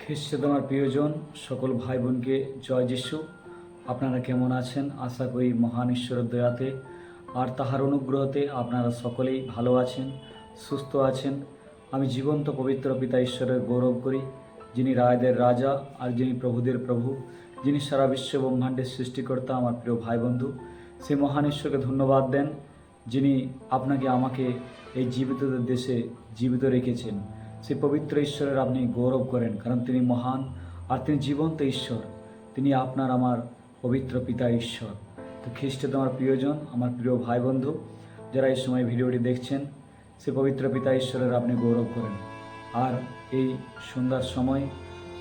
খ্রিস্ট তোমার প্রিয়জন, সকল ভাই বোনকে জয় যিশু। আপনারা কেমন আছেন? আশা করি মহান ঈশ্বরের দয়াতে আর তাহার অনুগ্রহতে আপনারা সকলেই ভালো আছেন, সুস্থ আছেন। আমি জীবন্ত পবিত্র পিতা ঈশ্বরের গৌরব করি, যিনি রায়দের রাজা আর যিনি প্রভুদের প্রভু, যিনি সারা বিশ্ব ব্রহ্মাণ্ডের সৃষ্টিকর্তা আমার প্রিয় ভাই বন্ধু সেই মহান ঈশ্বরকে ধন্যবাদ দেন, যিনি আপনাকে আমাকে এই জীবিতদের দেশে জীবিত রেখেছেন। সেই পবিত্র ঈশ্বরের আপনি গৌরব করেন, কারণ তিনি মহান আর তিনি জীবন্ত ঈশ্বর। তিনি আপনার আমার পবিত্র পিতা ঈশ্বর। তো খ্রিস্টে তোমার প্রিয়জন, আমার প্রিয় ভাই বন্ধু যারা এই সময় ভিডিওটি দেখছেন সে পবিত্র পিতা ঈশ্বরের আপনি গৌরব করেন। আর এই সুন্দর সময়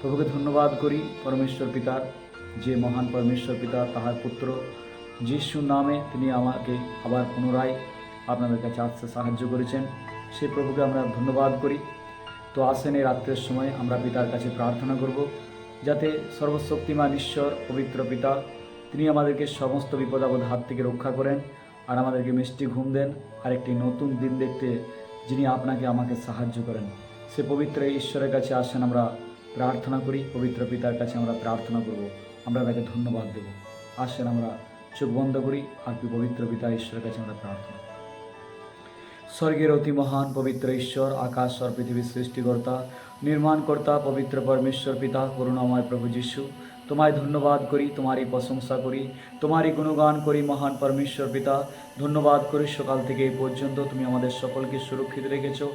প্রভুকে ধন্যবাদ করি, পরমেশ্বর পিতার যে মহান পরমেশ্বর পিতা, তাহার পুত্র, যিশু নামে তিনি আমাকে আবার পুনরায় আপনাদের কাছে আসতে সাহায্য করেছেন। সে প্রভুকে আমরা ধন্যবাদ করি। তো আসেন এই রাত্রের সময় আমরা পিতার কাছে প্রার্থনা করব, যাতে সর্বশক্তিমান ঈশ্বর, পবিত্র পিতা, তিনি আমাদেরকে সমস্ত বিপদ আপদ হাত থেকে রক্ষা করেন আর আমাদেরকে মিষ্টি ঘুম দেন। আর একটি নতুন দিন দেখতে যিনি আপনাকে আমাকে সাহায্য করেন, সে পবিত্র ঈশ্বরের কাছে আসেন আমরা প্রার্থনা করি, পবিত্র পিতার কাছে আমরা প্রার্থনা করব। আমরা তাকে ধন্যবাদ দেব। আসেন আমরা চোখ বন্ধ করি, আর পবিত্র পিতা ঈশ্বরের কাছে আমরা প্রার্থনা। স্বর্গের অতি মহান পবিত্র ঈশ্বর, আকাশ আর পৃথিবীর সৃষ্টিকর্তা, নির্মাণকর্তা, পবিত্র পরমেশ্বর, পিতা, করুণাময় প্রভু যিশু তোমায় ধন্যবাদ করি, তোমারই প্রশংসা করি, তোমারই গুণগান করি, মহান পরমেশ্বর পিতা। ধন্যবাদ করি সকাল থেকে এই পর্যন্ত তুমি আমাদের সকলকে সুরক্ষিত রেখেছো,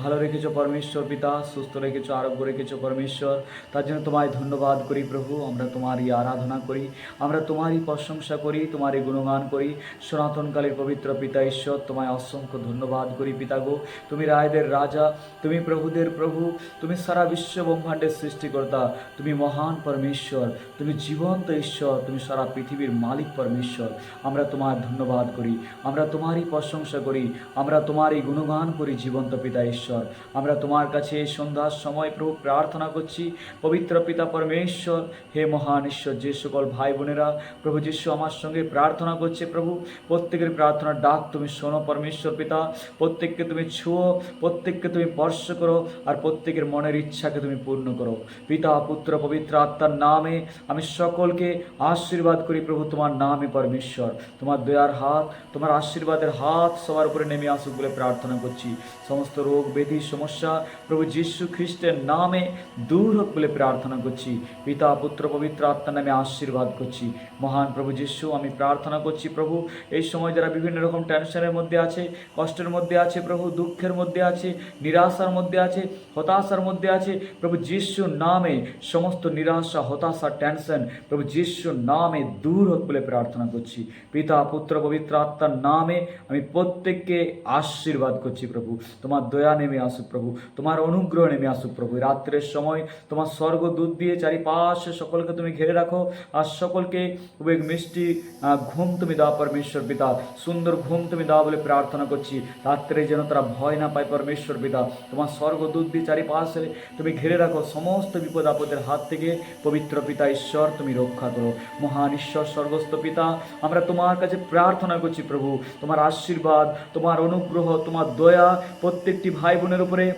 ভালো রেখেছো পরমেশ্বর পিতা, সুস্থ রেখেছো, আরোগ্য রেখেছো পরমেশ্বর। তার জন্য তোমায় ধন্যবাদ করি প্রভু, আমরা তোমারই আরাধনা করি, আমরা তোমারই প্রশংসা করি, তোমারই গুণগান করি। সনাতনকালের পবিত্র পিতা ঈশ্বর, তোমায় অসংখ্য ধন্যবাদ করি পিতা গো। তুমি রায়দের রাজা, তুমি প্রভুদের প্রভু, তুমি সারা বিশ্ব ব্রহ্মাণ্ডের সৃষ্টিকর্তা, তুমি মহান পরমেশ্বর। তুমি জীবন্ত ঈশ্বর, তুমি সারা পৃথিবীর মালিক পরমেশ্বর। আমরা তোমার ধন্যবাদ করি, আমরা তোমারই প্রশংসা করি, আমরা তোমারই গুণগান করি, জীবন্ত পিতা ঈশ্বর। আমরা তোমার কাছে সন্ধ্যার সময় প্রভু প্রার্থনা করছি, পবিত্র পিতা পরমেশ্বর, হে মহান ঈশ্বর, যে সকল ভাই বোনেরা প্রভু যিশু আমার সঙ্গে প্রার্থনা করছে, প্রভু, প্রত্যেকের প্রার্থনার ডাক তুমি শোনো পরমেশ্বর পিতা, প্রত্যেককে তুমি ছুঁয়ো, প্রত্যেককে তুমি স্পর্শ করো, আর প্রত্যেকের মনের ইচ্ছাকে তুমি পূর্ণ করো। পিতা, পুত্র, পবিত্র আত্মার নামে আমি সকলকে আশীর্বাদ করি প্রভু, তোমার নামে পরমেশ্বর। তোমার দয়ার হাত, তোমার আশীর্বাদের হাত সবার উপরে নেমে আসুক বলে প্রার্থনা করছি। সমস্ত রোগ, ব্যাধি, সমস্যা প্রভু যীশু খ্রিস্টের নামে দূর হোক বলে প্রার্থনা করছি। পিতা, পুত্র, পবিত্র আত্মার নামে আশীর্বাদ করছি। মহান প্রভু যীশু, আমি প্রার্থনা করছি প্রভু, এই সময় যারা বিভিন্ন রকম টেনশনের মধ্যে আছে, কষ্টের মধ্যে আছে প্রভু, দুঃখের মধ্যে আছে, নিরাশার মধ্যে আছে, হতাশার মধ্যে আছে, প্রভু যিশুর নামে সমস্ত নিরাশা, হতাশা টেনশন। প্রভু যিশুর নামে দূর হোক বলে প্রার্থনা করছি। পিতা, পুত্র, পবিত্র আত্মার নামে আমি প্রত্যেককে আশীর্বাদ করছি প্রভু। তোমার দয়া নেমে আসুক প্রভু। তোমার অনুগ্রহ নেমে আসুক প্রভু। রাত্রের সময় তোমার স্বর্গ দুধ দিয়ে চারিপাশে সকলকে তুমি ঘিরে রাখো। আর সকলকে খুব মিষ্টি ঘুম তুমি দাও পরমেশ্বর পিতা। সুন্দর ঘুম তুমি দাও বলে প্রার্থনা করছি। রাত্রে যেন তারা ভয় না পায় পরমেশ্বর পিতা। তোমার স্বর্গ দুধ দিয়ে চারিপাশে তুমি ঘিরে রাখো। সমস্ত বিপদ আপদের হাত থেকে পবিত্র পিতা ঈশ্বর, তুমি রক্ষা করো। মহান ঈশ্বর, স্বর্গস্থ পিতা, আমরা তোমার কাছে প্রার্থনা করছি প্রভু। তোমার আশীর্বাদ, তোমার অনুগ্রহ, তোমার দয়া প্রত্যেকটি ভাই বোনের উপরে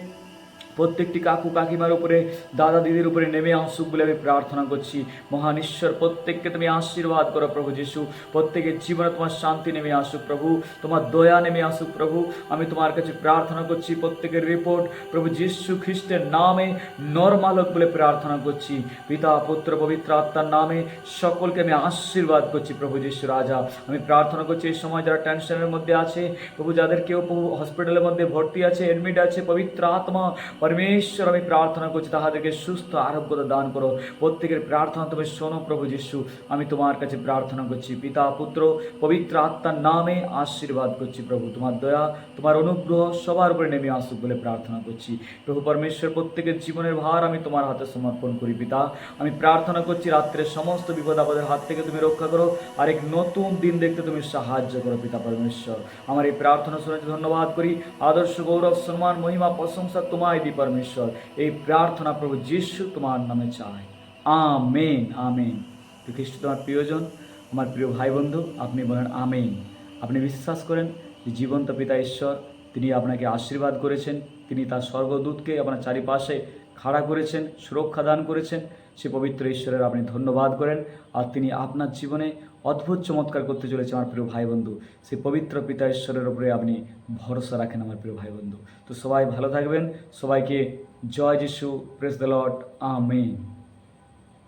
প্রত্যেকটি কাকু কাকিমার উপরে, দাদা দিদির উপরে নেমে আসুক বলে আমি প্রার্থনা করছি। মহান ঈশ্বর, প্রত্যেককে তুমি আশীর্বাদ করো প্রভু যিশু। প্রত্যেকের জীবনে তোমার শান্তি নেমে আসুক প্রভু, তোমার দয়া নেমে আসুক প্রভু। আমি তোমার কাছে প্রার্থনা করছি, প্রত্যেকের রিপোর্ট প্রভু যিশু খ্রিস্টের নামে নর্মাল হোক বলে প্রার্থনা করছি। পিতা, পুত্র, পবিত্র আত্মার নামে সকলকে আমি আশীর্বাদ করছি প্রভু যিশু রাজা। আমি প্রার্থনা করছি এই সময় যারা টেনশনের মধ্যে আছে, প্রভু যাদের কেউ হসপিটালের মধ্যে ভর্তি আছে এডমিট আছে, পবিত্র আত্মা পরমেশ্বর, আমি প্রার্থনা করছি, তাহাদেরকে সুস্থ, আরোগ্যতা দান করো। প্রত্যেকের প্রার্থনা তুমি শোনো প্রভু যিশু, আমি তোমার কাছে প্রার্থনা করছি। পিতা, পুত্র, পবিত্র আত্মার নামে আশীর্বাদ করছি প্রভু, তোমার দয়া, তোমার অনুগ্রহ সবার উপরে নেমে আসুক বলে প্রার্থনা করছি। প্রভু পরমেশ্বর, প্রত্যেকের জীবনের ভার আমি তোমার হাতে সমর্পণ করি, পিতা। আমি প্রার্থনা করছি, রাত্রের সমস্ত বিপদ আপদের হাত থেকে তুমি রক্ষা করো, আর এক নতুন দিন দেখতে তুমি সাহায্য করো, পিতা পরমেশ্বর। আমার এই প্রার্থনা শুনে ধন্যবাদ করি। আদর্শ, গৌরব, সম্মান, মহিমা, প্রশংসা তোমায় দি পরমেশ্বর, এই প্রার্থনা প্রভু যিশু তোমার নামে চাই। Amen amen. খ্রিস্ট তোমার প্রিয়জন, আমার প্রিয় ভাই বন্ধু আপনি বলেন আমেন। আপনি বিশ্বাস করেন যে জীবন্ত পিতা ঈশ্বর, তিনি আপনাকে আশীর্বাদ করেছেন, তিনি তার স্বর্গদূতকে আপনার চারিপাশে খাড়া করেছেন, সুরক্ষা দান করেছেন, সে পবিত্র ঈশ্বরের আপনি ধন্যবাদ করেন, আর তিনি আপনার জীবনে অদ্ভুত চমৎকার করতে চলেছে আমার প্রিয় ভাই বন্ধু সেই পবিত্র পিতা ঈশ্বরের উপরে আপনি ভরসা রাখেন আমার প্রিয় ভাই বন্ধু তো সবাই ভালো থাকবেন। সবাইকে জয় যিশু প্রেস দ্য লর্ড আমেন।